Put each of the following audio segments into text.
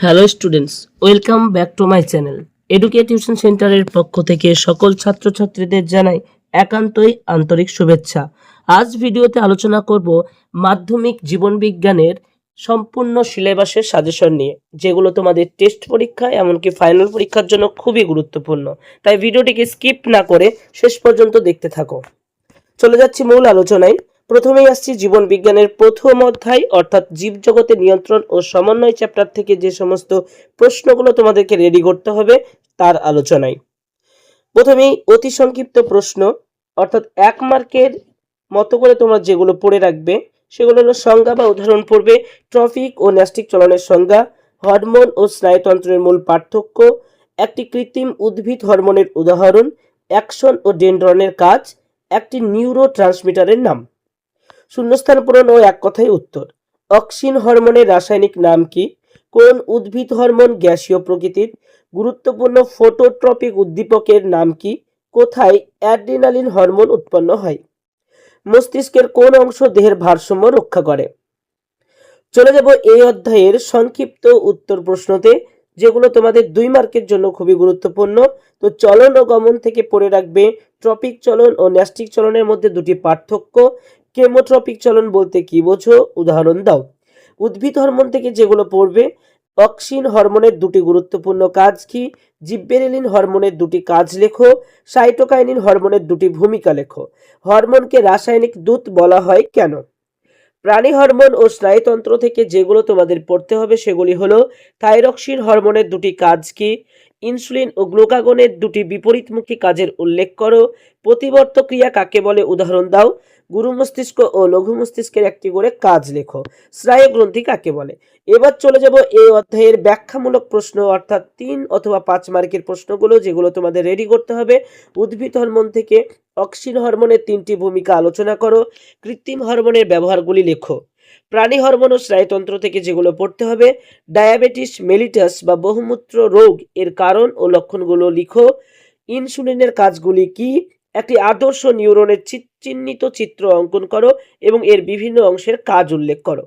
Hello students welcome back to my channel educate tuition সেন্টারের পক্ষ থেকে সকল ছাত্রছাত্রীদের জানাই একান্তই আন্তরিক শুভেচ্ছা। আজ ভিডিওতে আলোচনা করব মাধ্যমিক জীবনবিজ্ঞানের সম্পূর্ণ সিলেবাসের সাজেশন নিয়ে, যেগুলো তোমাদের টেস্ট পরীক্ষা এমনকি ফাইনাল পরীক্ষার জন্য খুবই গুরুত্বপূর্ণ। তাই ভিডিওটিকে স্কিপ না করে শেষ পর্যন্ত দেখতে থাকো। চলে যাচ্ছি মূল আলোচনায়। প্রথমেই আসছি জীবন বিজ্ঞানের প্রথম অধ্যায়, অর্থাৎ জীবজগতের নিয়ন্ত্রণ ও সমন্বয় চ্যাপ্টার থেকে যে সমস্ত প্রশ্নগুলো তোমাদেরকে রেডি করতে হবে তার আলোচনায়। প্রথমেই অতি সংক্ষিপ্ত প্রশ্ন, অর্থাৎ এক মার্কের মতো করে তোমরা যেগুলো পড়ে রাখবে, সেগুলো হলো সংজ্ঞা বা উদাহরণ পড়বে, ট্রফিক ও ন্যাস্টিক চলনের সংজ্ঞা, হরমোন ও স্নায়ুতন্ত্রের মূল পার্থক্য, একটি কৃত্রিম উদ্ভিদ হরমোনের উদাহরণ, অ্যাকশন ও ডেন্ড্রনের কাজ, একটি নিউরো ট্রান্সমিটারের নাম। শূন্যস্থান পূরণ ও এক কথায় উত্তর। অক্সিন হরমোনের রাসায়নিক নাম কি? কোন উদ্ভিদ হরমোন গ্যাসীয় প্রকৃতির? গুরুত্বপূর্ণ ফটোট্রপিক উদ্দীপকের নাম কি? কোথায় অ্যাড্রিনালিন হরমোন উৎপন্ন হয়? মস্তিষ্কের কোন অংশ দেহের ভারসাম্য রক্ষা করে? চলে যাব এই অধ্যায়ের সংক্ষিপ্ত উত্তর প্রশ্নতে, যেগুলো তোমাদের দুই মার্কের জন্য খুবই গুরুত্বপূর্ণ। তো চলন ও গমন থেকে পড়ে রাখবে ট্রপিক চলন ও ন্যাস্টিক চলনের মধ্যে দুটি পার্থক্য। কেমোট্রপিক চলন বলতে কি বোঝো? উদাহরণ দাও। উদ্ভিদ হরমোন থেকে যেগুলো পড়বে অক্সিন হরমোনের দুটি গুরুত্বপূর্ণ কাজ কি? জিব্বেরেলিন হরমোনের দুটি কাজ লেখো, সাইটোকাইনিন হরমোনের দুটি ভূমিকা লেখো। হরমোনকে রাসায়নিক দূত বলা হয় কেন? প্রাণী হরমোন ও স্নায়ুতন্ত্র থেকে যেগুলো তোমাদের পড়তে হবে সেগুলি হলো থাইরক্সিন হরমোনের দুটি কাজ কি? ইনসুলিন ও গ্লুকাগনের দুটি বিপরীতমুখী কাজের উল্লেখ করো। প্রতিবর্ত ক্রিয়া কাকে বলে? উদাহরণ দাও। গুরু মস্তিষ্ক ও লঘু মস্তিষ্কের একটি করে কাজ লেখো। স্নায়ু গ্রন্থি কাকে বলে? এবার চলে যাব এই অধ্যায়ের ব্যাখ্যামূলক প্রশ্ন, অর্থাৎ তিন অথবা পাঁচ মার্কের প্রশ্নগুলো, যেগুলো তোমাদের রেডি করতে হবে। উদ্ভিদ হরমোন থেকে অক্সিন হরমোনের তিনটি ভূমিকা আলোচনা করো। কৃত্রিম হরমোনের ব্যবহারগুলি লেখো। প্রাণী হরমোন ও স্নায়ুতন্ত্র থেকে যেগুলো পড়তে হবে, ডায়াবেটিস, মেলিটাস বা বহুমূত্র রোগ এর কারণ ও লক্ষণগুলো লিখো। ইনসুলিনের কাজগুলি কি? একটি আদর্শ নিউরনের চি- চিহ্নিত চিত্র অঙ্কন করো এবং এর বিভিন্ন অংশের কাজ উল্লেখ করো।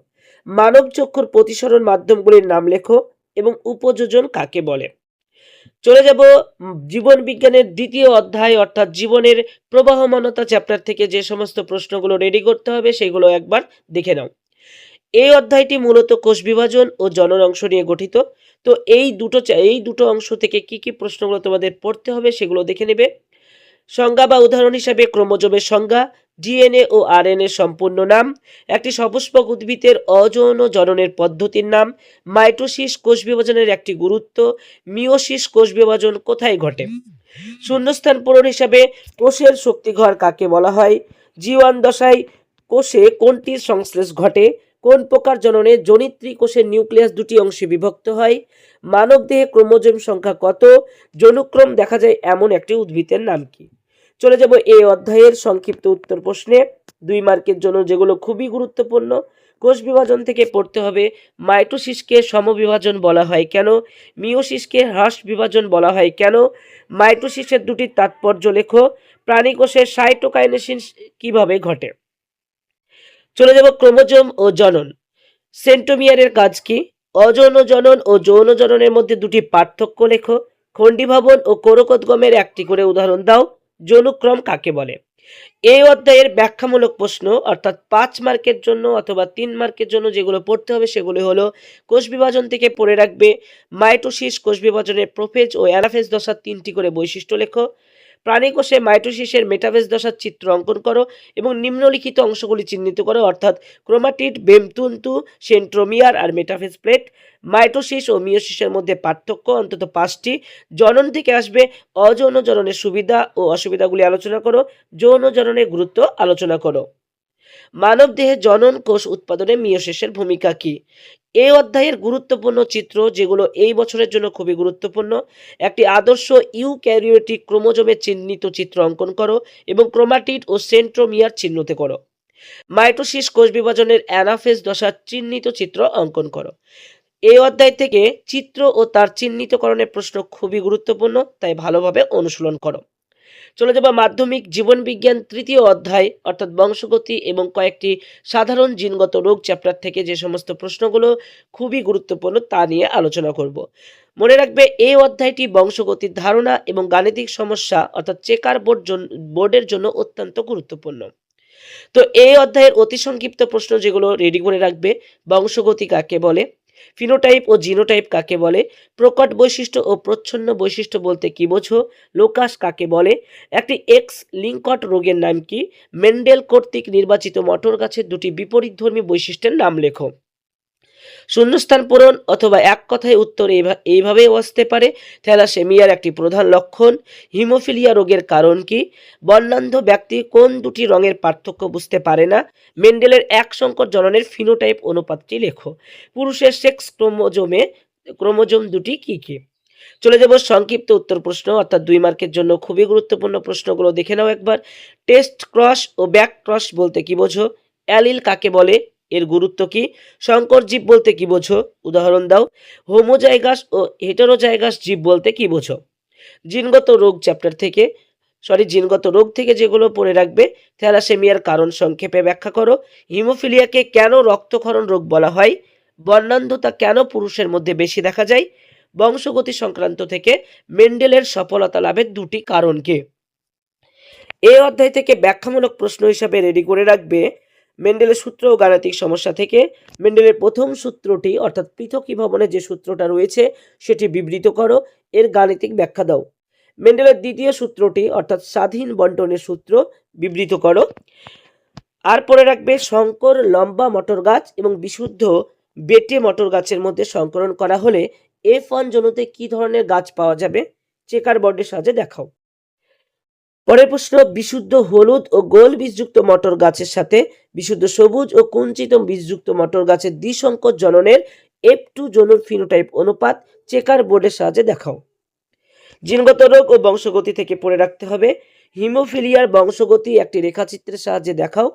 মানব চক্ষুর প্রতিসরণ মাধ্যমগুলির নাম লেখো এবং উপযোজন কাকে বলে? চলে যাব জীবন বিজ্ঞানের দ্বিতীয় অধ্যায়, অর্থাৎ জীবনের প্রবাহমানতা চ্যাপ্টার থেকে যে সমস্ত প্রশ্নগুলো রেডি করতে হবে সেগুলো একবার দেখে নাও। এই অধ্যায়টি মূলত কোষ বিভাজন ও জনন অংশ নিয়ে গঠিত। তো এই দুটো এই দুটো অংশ থেকে কি কি প্রশ্নগুলো তোমাদের পড়তে হবে সেগুলো দেখে নেবে। সংজ্ঞা বা উদাহরণ হিসাবে ক্রোমোজোমের সংজ্ঞা, ডিএনএ ও আরএনএ সম্পূর্ণ নাম, একটি সপুষ্পক উদ্ভিদের অযৌন জননের পদ্ধতির নাম, মাইটোসিস কোষ বিভাজনের একটি গুরুত্ব মিওসিস কোষ বিভাজন কোথায় ঘটে? শূন্যস্থান পূরণ হিসাবে কোষের শক্তিঘর কাকে বলা হয়? জীবন দশায় কোষে কোনটির সংশ্লেষ ঘটে? কোন প্রকার জননে জনিত্রী কোষের নিউক্লিয়াস দুটি অংশে বিভক্ত হয়? মানব দেহে ক্রোমোজোম সংখ্যা কত? জনুক্রম দেখা যায় এমন একটি উদ্ভিদের নাম কি? চলে যাব এই অধ্যায়ের সংক্ষিপ্ত উত্তর প্রশ্নে। দুই মার্কের জন্য যেগুলো খুবই গুরুত্বপূর্ণ। কোষ বিভাজন থেকে পড়তে হবে, মাইটোসিসকে সমবিভাজন বলা হয় কেন? মিওসিসকে হ্রাস বিভাজন বলা হয় কেন? মাইটোসিসের দুটি তাৎপর্য লেখো। প্রাণী কোষের সাইটোকাইনেসিস কীভাবে ঘটে? চলে যাব ক্রোমোজোম ও জনন। সেন্টোমিয়ারের কাজ কি? অযৌন জনন ও যৌন জননের মধ্যে দুটি পার্থক্য লেখো। খণ্ডীভবন ও কোরকোদ্গমের একটি করে উদাহরণ দাও। যৌনুক্রম কাকে বলে? এই অধ্যায়ের ব্যাখ্যামূলক প্রশ্ন, অর্থাৎ পাঁচ মার্কের জন্য অথবা তিন মার্কের জন্য যেগুলো পড়তে হবে সেগুলো হলো, কোষ বিভাজন থেকে পড়ে রাখবে, মাইটোসিস কোষ বিভাজনের প্রোফেজ ও অ্যানাফেজ দশার তিনটি করে বৈশিষ্ট্য লেখো প্রাণী কোষে মাইটোসিসের মেটাফেজ দশার চিত্র অঙ্কন করো এবং নিম্নলিখিত অংশগুলি চিহ্নিত করো, অর্থাৎ ক্রোমাটিড, বেমতন্তু, সেন্ট্রোমিয়ার আর মেটাফেজ প্লেট। মাইটোসিস ও মিওসিসের মধ্যে পার্থক্য, অন্তত পাঁচটি। জনন থেকে আসবে অযৌন জননের সুবিধা ও অসুবিধাগুলি আলোচনা করো যৌন জননের গুরুত্ব আলোচনা করো। মানব দেহে জনন কোষ উৎপাদনে মিওসিসের ভূমিকা কি? এই অধ্যায়ের গুরুত্বপূর্ণ চিত্র যেগুলো এই বছরের জন্য খুবই গুরুত্বপূর্ণ, একটি আদর্শ ইউ ইউক্যারিওটিক ক্রোমোজোমের চিহ্নিত চিত্র অঙ্কন করো এবং ক্রোমাটিড ও সেন্ট্রোমিয়ার চিহ্নিত করো। মাইটোসিস কোষ বিভাজনের অ্যানাফেজ দশার চিহ্নিত চিত্র অঙ্কন করো। এই অধ্যায় থেকে চিত্র ও তার চিহ্নিতকরণের প্রশ্ন খুবই গুরুত্বপূর্ণ, তাই ভালোভাবে অনুশীলন করো। চলে যাব মাধ্যমিক জীবন বিজ্ঞান তৃতীয় অধ্যায়, অর্থাৎ বংশগতি এবং কয়েকটি সাধারণ জিনগত রোগ চ্যাপ্টার থেকে যে সমস্ত প্রশ্নগুলো খুবই গুরুত্বপূর্ণ তা নিয়ে আলোচনা করব। মনে রাখবে, এই অধ্যায়টি বংশগতির ধারণা এবং গাণিতিক সমস্যা, অর্থাৎ চেকার বোর্ড বোর্ডের জন্য অত্যন্ত গুরুত্বপূর্ণ। তো এই অধ্যায়ের অতি সংক্ষিপ্ত প্রশ্ন যেগুলো রেডি করে রাখবে, বংশগতি কাকে বলে? ফিনোটাইপ ও জিনোটাইপ কাকে বলে? প্রকট বৈশিষ্ট্য ও প্রচ্ছন্ন বৈশিষ্ট্য বলতে কি বোঝো? লোকাস কাকে বলে? একটি এক্স লিঙ্কট রোগের নাম কি? মেন্ডেল কর্তৃক নির্বাচিত মটর গাছের দুটি বিপরীতধর্মী বৈশিষ্ট্যের নাম লেখো। শূন্যস্থান পূরণ অথবা এক কথায় উত্তর এইভা- এইভাবেও আসতে পারে। থ্যালাসেমিয়ার একটি প্রধান লক্ষণ, হিমোফিলিয়া রোগের কারণ কি? বর্ণান্ধ ব্যক্তি কোন দুটি রঙের পার্থক্য বুঝতে পারে না? মেন্ডেলের এক সংকট জননের ফিনোটাইপ অনুপাতটি লেখো। পুরুষের সেক্স ক্রোমোজোমে, ক্রোমোজোম দুটি কি কি? চলে যাব সংক্ষিপ্ত উত্তর প্রশ্ন, অর্থাৎ দুই মার্কের জন্য খুবই গুরুত্বপূর্ণ প্রশ্নগুলো দেখে নাও একবার। টেস্ট ক্রস ও ব্যাক ক্রস বলতে কি বোঝো? অ্যালিল কাকে বলে? এর গুরুত্ব কি? সংকর জীব বলতে কি বোঝো? উদাহরণ দাও। হোমোজাইগাস ও হেটেরোজাইগাস জীব বলতে কি বোঝো? জিনগত রোগ চ্যাপ্টার থেকে সরি জিনগত রোগ থেকে যেগুলো পড়ে রাখবে, থ্যালাসেমিয়ার কারণ সংক্ষেপে ব্যাখ্যা করো। হিমোফিলিয়াকে কেন রক্তক্ষরণ রোগ বলা হয়? বর্ণান্ধতা কেন পুরুষের মধ্যে বেশি দেখা যায়? বংশগতি সংক্রান্ত থেকে মেন্ডেলের সফলতা লাভের দুটি কারণকে এই অধ্যায় থেকে ব্যাখ্যামূলক প্রশ্ন হিসাবে রেডি করে রাখবে মেন্ডেলের সূত্র ও গাণিতিক সমস্যা থেকে মেন্ডেলের প্রথম সূত্রটি, অর্থাৎ পৃথকী ভবনে যে সূত্রটা রয়েছে, সেটি বিবৃত করো, এর গাণিতিক ব্যাখ্যা দাও। মেন্ডেলের দ্বিতীয় সূত্রটি, অর্থাৎ স্বাধীন বন্টনের সূত্র, বিবৃত করো। আর পরে রাখবে, শঙ্কর লম্বা মটর গাছ এবং বিশুদ্ধ বেটে মটর গাছের মধ্যে সংকরণ করা হলে এফ ওয়ান জনুতে কি ধরনের গাছ পাওয়া যাবে? চেকার বোর্ডের সাহায্যে দেখাও। পরের প্রশ্ন, বিশুদ্ধ হলুদ ও গোল বীজযুক্ত মটর গাছের সাথে বিশুদ্ধ সবুজ ও কুঞ্চিত বীজযুক্ত মটর গাছের দ্বিসংকট জননের এফ টু জনুর ফিনোটাইপ অনুপাত চেকার বোর্ডের সাহায্যে দেখাও। জিনগত রোগ ও বংশগতি থেকে পড়ে রাখতে হবে। হিমোফিলিয়ার বংশগতি একটি রেখাচিত্রের সাহায্যে দেখাও।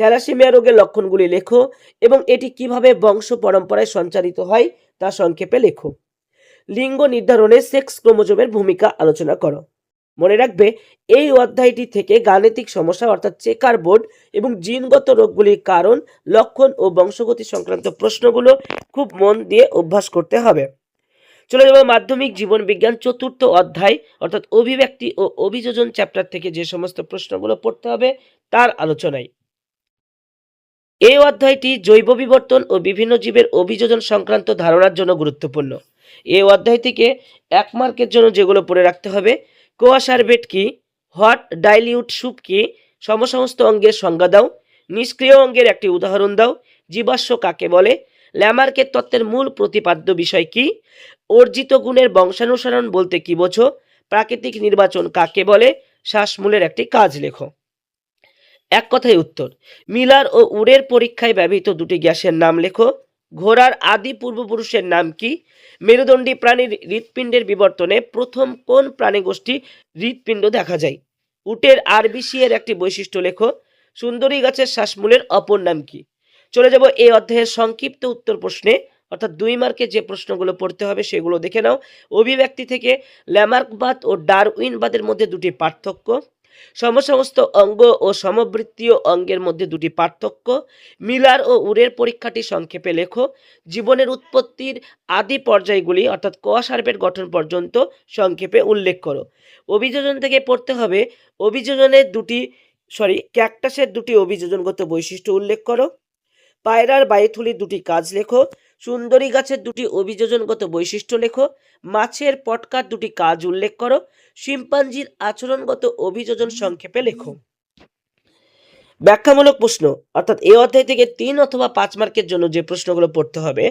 থ্যালাসেমিয়া রোগের লক্ষণগুলি লেখো এবং এটি কীভাবে বংশ পরম্পরায় সঞ্চারিত হয় তা সংক্ষেপে লেখো। লিঙ্গ নির্ধারণে সেক্স ক্রোমোজোমের ভূমিকা আলোচনা করো। মনে রাখবে, এই অধ্যায়টি থেকে গাণিতিক সমস্যা অর্থাৎ চেকার বোর্ড এবং জিনগত রোগগুলির কারণ, লক্ষণ ও বংশগতি সংক্রান্ত প্রশ্নগুলো খুব মন দিয়ে অভ্যাস করতে হবে। চলে যাব মাধ্যমিক জীবন বিজ্ঞান চতুর্থ অধ্যায়, অর্থাৎ অভিব্যক্তি ও অভিযোজন চ্যাপ্টার থেকে যে সমস্ত প্রশ্নগুলো পড়তে হবে তার আলোচনায়। এই অধ্যায়টি জৈব বিবর্তন ও বিভিন্ন জীবের অভিযোজন সংক্রান্ত ধারণার জন্য গুরুত্বপূর্ণ। এই অধ্যায় থেকে এক মার্কের জন্য যেগুলো পড়ে রাখতে হবে কোয়াশারবেট কি? হট ডাইলিউট স্যুপ কি? সমসমস্ত অঙ্গের সংজ্ঞা দাও। নিষ্ক্রিয় অঙ্গের একটি উদাহরণ দাও। জীবাশ্ম কাকে বলে? ল্যামার্কের তত্ত্বের মূল প্রতিপাদ্য বিষয় কি? অর্জিত গুণের বংশানুসরণ বলতে কি বোঝো? প্রাকৃতিক নির্বাচন কাকে বলে? শ্বাসমূলের একটি কাজ লেখো। এক কথায় উত্তর। মিলার ও উড়ের পরীক্ষায় ব্যবহৃত দুটি গ্যাসের নাম লেখো। ঘোড়ার আদি পূর্বপুরুষের নাম কি? মেরুদণ্ডী প্রাণীর হৃৎপিণ্ডের বিবর্তনে প্রথম কোন প্রাণীগোষ্ঠী হৃৎপিণ্ড দেখা যায়? উটের আরবিসি এর একটি বৈশিষ্ট্য লেখো। সুন্দরী গাছের শ্বাসমূলের অপর নাম কি? চলে যাব এই অধ্যায়ের সংক্ষিপ্ত উত্তর প্রশ্নে। অর্থাৎ দুই মার্কে যে প্রশ্নগুলো পড়তে হবে সেগুলো দেখে নাও। অভিব্যক্তি থেকে ল্যামার্কবাদ ও ডারউইনবাদের মধ্যে দুটি পার্থক্য। সমসমস্ত অঙ্গ ও সমবৃত্তীয় অঙ্গের মধ্যে দুটি পার্থক্য, মিলার ও উরের পরীক্ষাটি সংক্ষেপে লেখো। জীবনের উৎপত্তির আদি পর্যায়গুলি, অর্থাৎ ক কোয়াশার্পের গঠন পর্যন্ত সংক্ষেপে উল্লেখ করো। অভিযোজন থেকে পড়তে হবে, অভিযোজনের দুটি সরি ক্যাকটাসের দুটি অভিযোজনগত বৈশিষ্ট্য উল্লেখ করো। পায়রার বায়ুথলির দুটি কাজ লেখো, সুন্দরী গাছের দুটি অভিযোজনগত বৈশিষ্ট্য লেখো, মাছের পটকার দুটি কাজ উল্লেখ করো, শিম্পাঞ্জির আচরণগত অভিযোজন সংক্ষেপে লেখো। ব্যাখ্যামূলক প্রশ্ন, অর্থাৎ এই অধ্যায় থেকে তিন অথবা পাঁচ মার্কের জন্য যে প্রশ্নগুলো পড়তে হবে,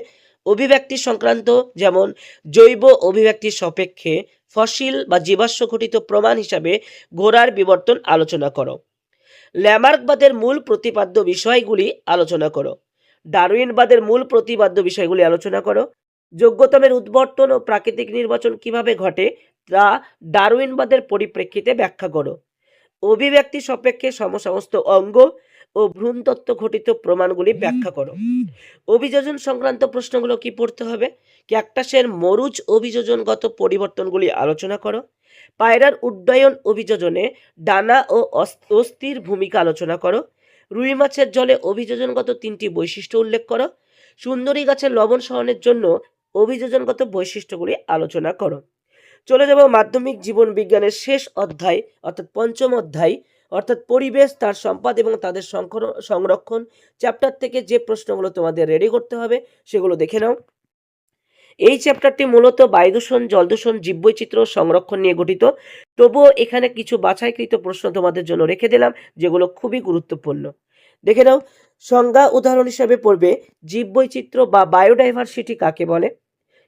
অভিব্যক্তি সংক্রান্ত যেমন, জৈব অভিব্যক্তির সাপেক্ষে ফসিল বা জীবাশ্ম ঘটিত প্রমাণ হিসাবে ঘোড়ার বিবর্তন আলোচনা করো। ল্যামার্কবাদের মূল প্রতিপাদ্য বিষয়গুলি আলোচনা করো। ডারউইনবাদের মূল প্রতিপাদ্য বিষয়গুলি আলোচনা করো। যোগ্যতমের উদ্বর্তন ও প্রাকৃতিক নির্বাচন কীভাবে ঘটে, তা ডারউইনবাদের পরিপ্রেক্ষিতে ব্যাখ্যা করো। অভিব্যক্তি সাপেক্ষে সমসমস্ত অঙ্গ ও ভ্রূণতত্ত্ব ঘটিত প্রমাণগুলি ব্যাখ্যা করো। অভিযোজন সংক্রান্ত প্রশ্নগুলো কি পড়তে হবে? ক্যাকটাসের মরুজ অভিযোজনগত পরিবর্তনগুলি আলোচনা করো। পায়রার উড্ডয়ন অভিযোজনে ডানা ও অস- অস্থির ভূমিকা আলোচনা করো। রুই মাছের জলে অভিযোজনগত তিনটি বৈশিষ্ট্য উল্লেখ করো। সুন্দরী গাছের লবণ সহনের জন্য অভিযোজনগত বৈশিষ্ট্যগুলি আলোচনা করো। চলে যাব মাধ্যমিক জীবন বিজ্ঞানের শেষ অধ্যায়, অর্থাৎ পঞ্চম অধ্যায়, অর্থাৎ পরিবেশ, তার সম্পদ এবং তাদের সংরক্ষণ। চ্যাপ্টার থেকে যে প্রশ্নগুলো তোমাদের রেডি করতে হবে, সেগুলো দেখে নাও। এই চ্যাপ্টারটি মূলত বায়ুদূষণ, জলদূষণ জল দূষণ জীববৈচিত্র্য সংরক্ষণ নিয়ে গঠিত। তবুও এখানে কিছু বাছাইকৃত প্রশ্ন তোমাদের জন্য রেখে দিলাম, যেগুলো খুবই গুরুত্বপূর্ণ। দেখে নাও, সংজ্ঞা উদাহরণ হিসাবে পড়বে, জীববৈচিত্র্য বা বায়োডাইভার্সিটি কাকে বলে?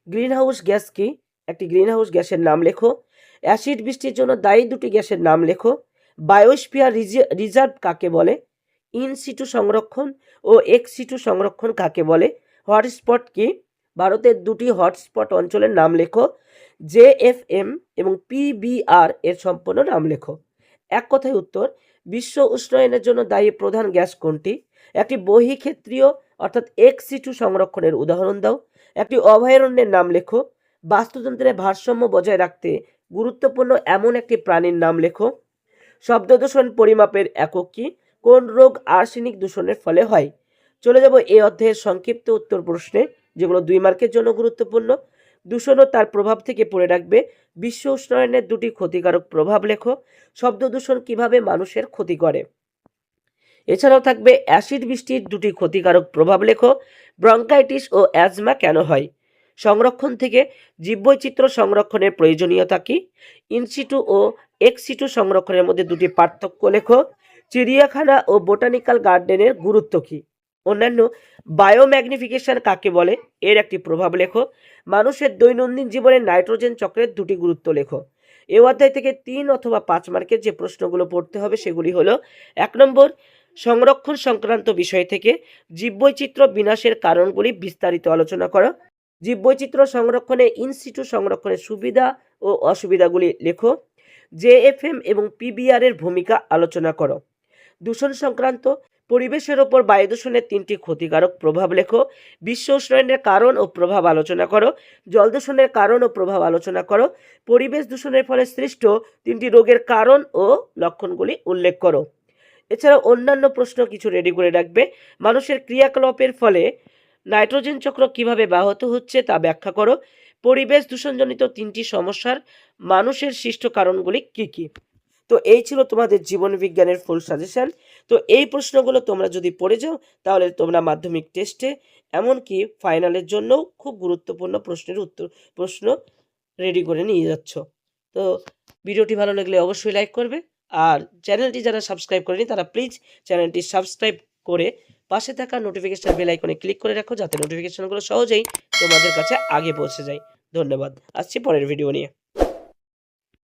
গ্রিনহাউস গ্যাস কি? একটি গ্রিনহাউস গ্যাসের নাম লেখো। অ্যাসিড বৃষ্টির জন্য দায়ী দুটি গ্যাসের নাম লেখো। বায়োস্ফিয়ার রিজার্ভ কাকে বলে? ইন সিটু সংরক্ষণ ও এক্স সিটু সংরক্ষণ কাকে বলে? হটস্পট কি? ভারতের দুটি হটস্পট অঞ্চলের নাম লেখো জেএফএম এবং পিবিআর এর সম্পূর্ণ নাম লেখো। এক কথায় উত্তর, বিশ্ব উষ্ণায়নের জন্য দায়ী প্রধান গ্যাস কোনটি? একটি বহিক্ষেত্রীয় অর্থাৎ এক্স সংরক্ষণের উদাহরণ দাও। একটি অভয়ারণ্যের নাম লেখো, বাস্তুতন্ত্রের ভারসাম্য বজায় রাখতে গুরুত্বপূর্ণ এমন একটি প্রাণীর নাম লেখো। শব্দ দূষণ পরিমাপের একক কি? কোন রোগ আর্সেনিক দূষণের ফলে হয়? চলে যাব এই অধ্যায়ের সংক্ষিপ্ত উত্তর প্রশ্নে। যেগুলো দুই মার্কের জন্য গুরুত্বপূর্ণ। দূষণ ও তার প্রভাব থেকে পড়ে রাখবে। বিশ্ব উষ্ণায়নের দুটি ক্ষতিকারক প্রভাব লেখো। শব্দ দূষণ কীভাবে মানুষের ক্ষতি করে? এছাড়াও থাকবে অ্যাসিড বৃষ্টির দুটি ক্ষতিকারক প্রভাব লেখো। ব্রঙ্কাইটিস ও অ্যাজমা কেন হয়? সংরক্ষণ থেকে জীববৈচিত্র্য সংরক্ষণের প্রয়োজনীয়তা কি? ইনসিটু ও এক্সিটু সংরক্ষণের মধ্যে দুটি পার্থক্য লেখো। চিড়িয়াখানা ও বোটানিক্যাল গার্ডেনের গুরুত্ব কী? অন্যান্য বায়োম্যাগনিফিকেশন কাকে বলে? এর একটি প্রভাব লেখো। মানুষের দৈনন্দিন জীবনে নাইট্রোজেন চক্রের দুটি গুরুত্ব লেখো। এ অধ্যায় থেকে তিন অথবা পাঁচ মার্কের যে প্রশ্নগুলো পড়তে হবে সেগুলি হলো, এক নম্বর, সংরক্ষণ সংক্রান্ত বিষয় থেকে জীববৈচিত্র্য বিনাশের কারণগুলি বিস্তারিত আলোচনা করো। জীববৈচিত্র্য সংরক্ষণে ইনসিটু সংরক্ষণের সুবিধা ও অসুবিধাগুলি লেখো। জেএফএম এবং পিবিআর এর ভূমিকা আলোচনা করো। দূষণ সংক্রান্ত পরিবেশের ওপর বায়ু দূষণের তিনটি ক্ষতিকারক প্রভাব লেখো। বিশ্ব উষ্ণায়নের কারণ ও প্রভাব আলোচনা করো। জল দূষণের কারণ ও প্রভাব আলোচনা করো। পরিবেশ দূষণের ফলে সৃষ্ট তিনটি রোগের কারণ ও লক্ষণগুলি উল্লেখ করো। এছাড়া অন্যান্য প্রশ্ন কিছু রেডি করে রাখবে। মানুষের ক্রিয়াকলাপের ফলে নাইট্রোজেন চক্র কীভাবে ব্যাহত হচ্ছে তা ব্যাখ্যা করো। পরিবেশ দূষণজনিত তিনটি সমস্যার মানুষের সৃষ্ট কারণগুলি কি কি? তো এই ছিল তোমাদের জীবন বিজ্ঞানের ফুল সাজেশন তো এই প্রশ্নগুলো তোমরা যদি পড়ে যাও, তাহলে তোমরা মাধ্যমিক টেস্টে এমনকি ফাইনালের জন্যও খুব গুরুত্বপূর্ণ প্রশ্নের উত্তর, প্রশ্ন রেডি করে নিয়ে যাচ্ছ। তো ভিডিওটি ভালো লাগলে অবশ্যই লাইক করবে, আর চ্যানেলটি যারা সাবস্ক্রাইব করেনি, তারা প্লিজ চ্যানেলটি সাবস্ক্রাইব করে পাশে থাকা নোটিফিকেশান বেল আইকনে ক্লিক করে রাখো, যাতে নোটিফিকেশানগুলো সহজেই তোমাদের কাছে আগে পৌঁছে যায়। ধন্যবাদ। আসছি পরের ভিডিও নিয়ে।